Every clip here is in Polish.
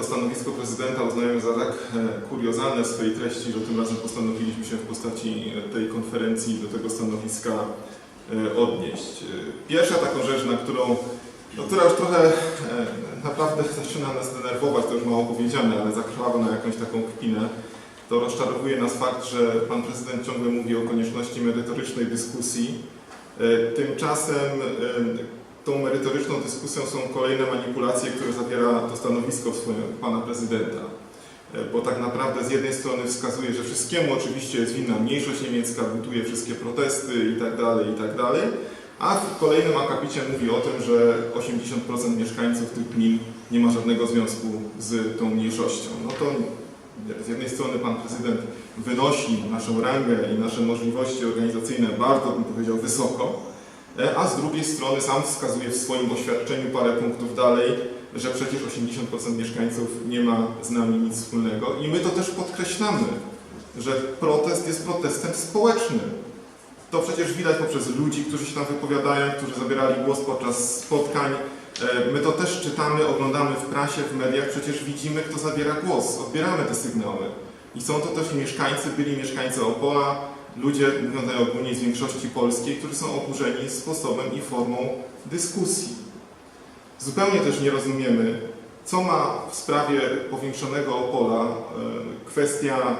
Stanowisko prezydenta uznajemy za tak e, kuriozalne w swojej treści, że tym razem postanowiliśmy się w postaci e, tej konferencji do tego stanowiska e, odnieść. Pierwsza taką rzecz, na którą, no, która już trochę naprawdę zaczyna nas denerwować, to już mało powiedziane, ale zakrwawa na jakąś taką kpinę, to rozczarowuje nas fakt, że pan prezydent ciągle mówi o konieczności merytorycznej dyskusji. Tymczasem tą merytoryczną dyskusją są kolejne manipulacje, które zawiera to stanowisko pana prezydenta. E, Bo tak naprawdę z jednej strony wskazuje, że wszystkiemu oczywiście jest winna mniejszość niemiecka, butuje wszystkie protesty i tak dalej, i tak a w kolejnym akapicie mówi o tym, że 80% mieszkańców tych gmin nie ma żadnego związku z tą mniejszością. No to z jednej strony pan prezydent wynosi naszą rangę i nasze możliwości organizacyjne bardzo, bym powiedział, wysoko, a z drugiej strony sam wskazuje w swoim oświadczeniu parę punktów dalej, że przecież 80% mieszkańców nie ma z nami nic wspólnego i my to też podkreślamy, że protest jest protestem społecznym. To przecież widać poprzez ludzi, którzy się tam wypowiadają, którzy zabierali głos podczas spotkań. E, My to też czytamy, oglądamy w prasie, w mediach, przecież widzimy, kto zabiera głos, odbieramy te sygnały. I są to też mieszkańcy, byli mieszkańcy Opola, ludzie, mówiąc najogólniej z większości polskiej, którzy są oburzeni sposobem i formą dyskusji. Zupełnie też nie rozumiemy, co ma w sprawie powiększonego Opola e, kwestia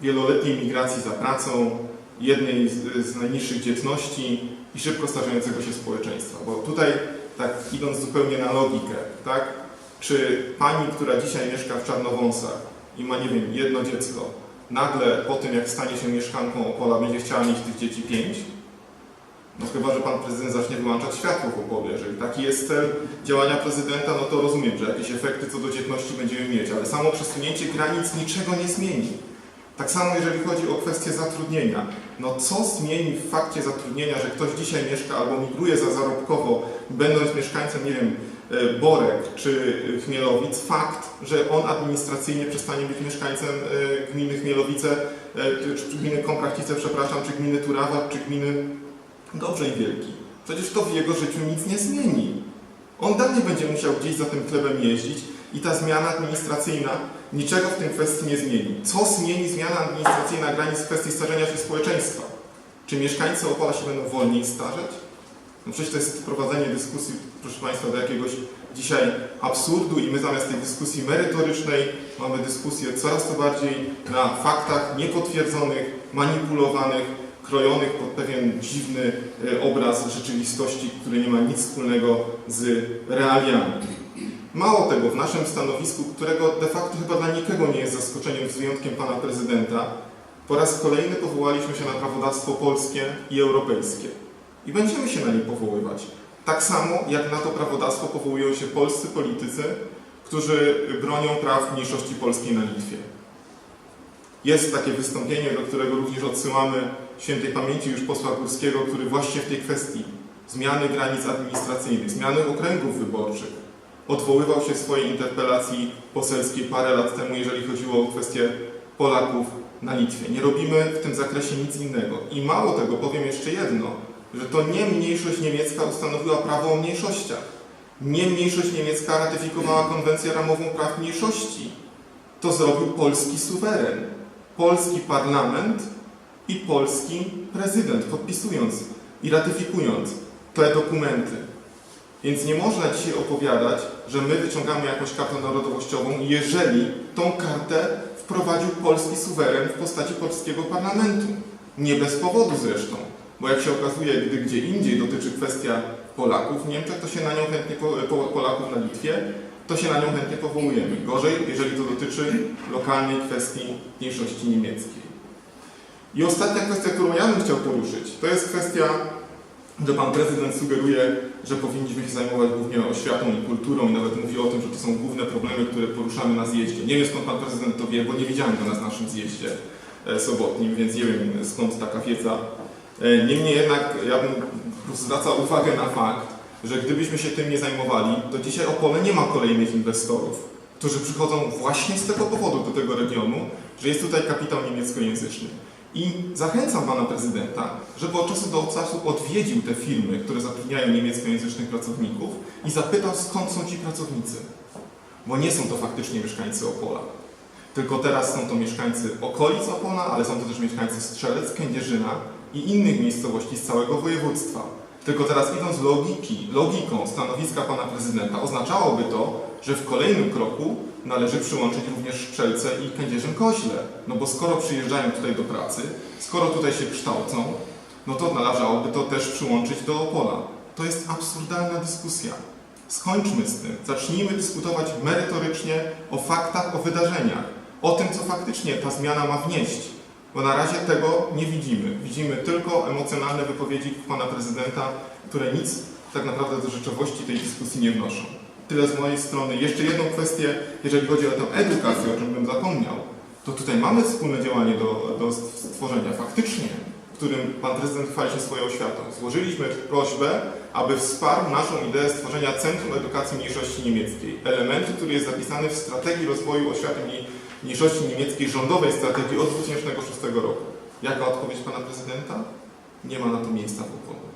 wieloletniej migracji za pracą, jednej z, z najniższych dzietności i szybko starzejącego się społeczeństwa. Bo tutaj, tak idąc zupełnie na logikę, tak, czy pani, która dzisiaj mieszka w Czarnowąsach i ma, nie wiem, jedno dziecko, nagle po tym, jak stanie się mieszkanką Opola, będzie chciała mieć tych dzieci pięć? No chyba, że pan prezydent zacznie wyłączać światło w Opolu. Jeżeli taki jest cel działania prezydenta, no to rozumiem, że jakieś efekty co do dzietności będziemy mieć, ale samo przesunięcie granic niczego nie zmieni. Tak samo jeżeli chodzi o kwestię zatrudnienia. No co zmieni w fakcie zatrudnienia, że ktoś dzisiaj mieszka albo migruje za zarobkowo, będąc mieszkańcem, nie wiem, e, Borek czy Chmielowic, fakt, że on administracyjnie przestanie być mieszkańcem e, gminy Chmielowice, e, czy gminy Komprachcice, przepraszam, czy gminy Turawa, czy gminy Dobrzej Wielki. Przecież to w jego życiu nic nie zmieni. On dalej będzie musiał gdzieś za tym chlebem jeździć i ta zmiana administracyjna niczego w tej kwestii nie zmieni. Co zmieni zmiana administracyjna granic w kwestii starzenia się społeczeństwa? Czy mieszkańcy Opola się będą wolniej starzeć? No przecież to jest prowadzenie dyskusji, proszę Państwa, do jakiegoś dzisiaj absurdu i my zamiast tej dyskusji merytorycznej mamy dyskusję coraz to bardziej na faktach niepotwierdzonych, manipulowanych, krojonych pod pewien dziwny e, obraz rzeczywistości, który nie ma nic wspólnego z realiami. Mało tego, w naszym stanowisku, którego de facto chyba dla nikogo nie jest zaskoczeniem, z wyjątkiem pana prezydenta, po raz kolejny powołaliśmy się na prawodawstwo polskie i europejskie. I będziemy się na nie powoływać. Tak samo jak na to prawodawstwo powołują się polscy politycy, którzy bronią praw mniejszości polskiej na Litwie. Jest takie wystąpienie, do którego również odsyłamy świętej pamięci już posła Górskiego, który właśnie w tej kwestii zmiany granic administracyjnych, zmiany okręgów wyborczych odwoływał się w swojej interpelacji poselskiej parę lat temu, jeżeli chodziło o kwestię Polaków na Litwie. Nie robimy w tym zakresie nic innego. I mało tego, powiem jeszcze jedno, że to nie mniejszość niemiecka ustanowiła prawo o mniejszościach. Nie mniejszość niemiecka ratyfikowała konwencję ramową praw mniejszości. To zrobił polski suweren, polski parlament i polski prezydent, podpisując i ratyfikując te dokumenty. Więc nie można dzisiaj opowiadać, że my wyciągamy jakąś kartę narodowościową, jeżeli tą kartę wprowadził polski suweren w postaci polskiego parlamentu. Nie bez powodu zresztą, bo jak się okazuje, gdy gdzie indziej dotyczy kwestia Polaków w Niemczech, to się na nią chętnie, po, po, Polaków na Litwie, to się na nią chętnie powołujemy. Gorzej, jeżeli to dotyczy lokalnej kwestii mniejszości niemieckiej. I ostatnia kwestia, którą ja bym chciał poruszyć, to jest kwestia że pan prezydent sugeruje, że powinniśmy się zajmować głównie oświatą i kulturą i nawet mówi o tym, że to są główne problemy, które poruszamy na zjeździe. Nie wiem skąd pan prezydent to wie, bo nie widziałem go na naszym zjeździe e, sobotnim, więc nie wiem skąd taka wiedza. E, Niemniej jednak ja bym zwracał uwagę na fakt, że gdybyśmy się tym nie zajmowali, to dzisiaj Opole nie ma kolejnych inwestorów, którzy przychodzą właśnie z tego powodu do tego regionu, że jest tutaj kapitał niemieckojęzyczny. I zachęcam pana prezydenta, żeby od czasu do czasu odwiedził te firmy, które zatrudniają niemieckojęzycznych pracowników i zapytał, skąd są ci pracownicy. bo nie są to faktycznie mieszkańcy Opola. Tylko teraz są to mieszkańcy okolic Opola, ale są to też mieszkańcy Strzelec, Kędzierzyna i innych miejscowości z całego województwa. Tylko teraz idąc logiki, logiką stanowiska pana prezydenta, oznaczałoby to, że w kolejnym kroku należy przyłączyć również Strzelce i Kędzierzyn-Koźle. No bo skoro przyjeżdżają tutaj do pracy, skoro tutaj się kształcą, no to należałoby to też przyłączyć do Opola. To jest absurdalna dyskusja. Skończmy z tym. Zacznijmy dyskutować merytorycznie o faktach, o wydarzeniach, o tym, co faktycznie ta zmiana ma wnieść. Bo na razie tego nie widzimy. Widzimy tylko emocjonalne wypowiedzi pana prezydenta, które nic tak naprawdę do rzeczywistości tej dyskusji nie wnoszą. Tyle z mojej strony. Jeszcze jedną kwestię, jeżeli chodzi o tę edukację, o czym bym zapomniał, to tutaj mamy wspólne działanie do, do stworzenia. Faktycznie, w którym pan prezydent chwali się swoją oświatą. Złożyliśmy prośbę, aby wsparł naszą ideę stworzenia Centrum Edukacji Mniejszości Niemieckiej. Elementu, który jest zapisany w strategii rozwoju oświaty mniej- mniejszości niemieckiej, rządowej strategii od 2006 roku. Jaka odpowiedź pana prezydenta? Nie ma na to miejsca w układzie.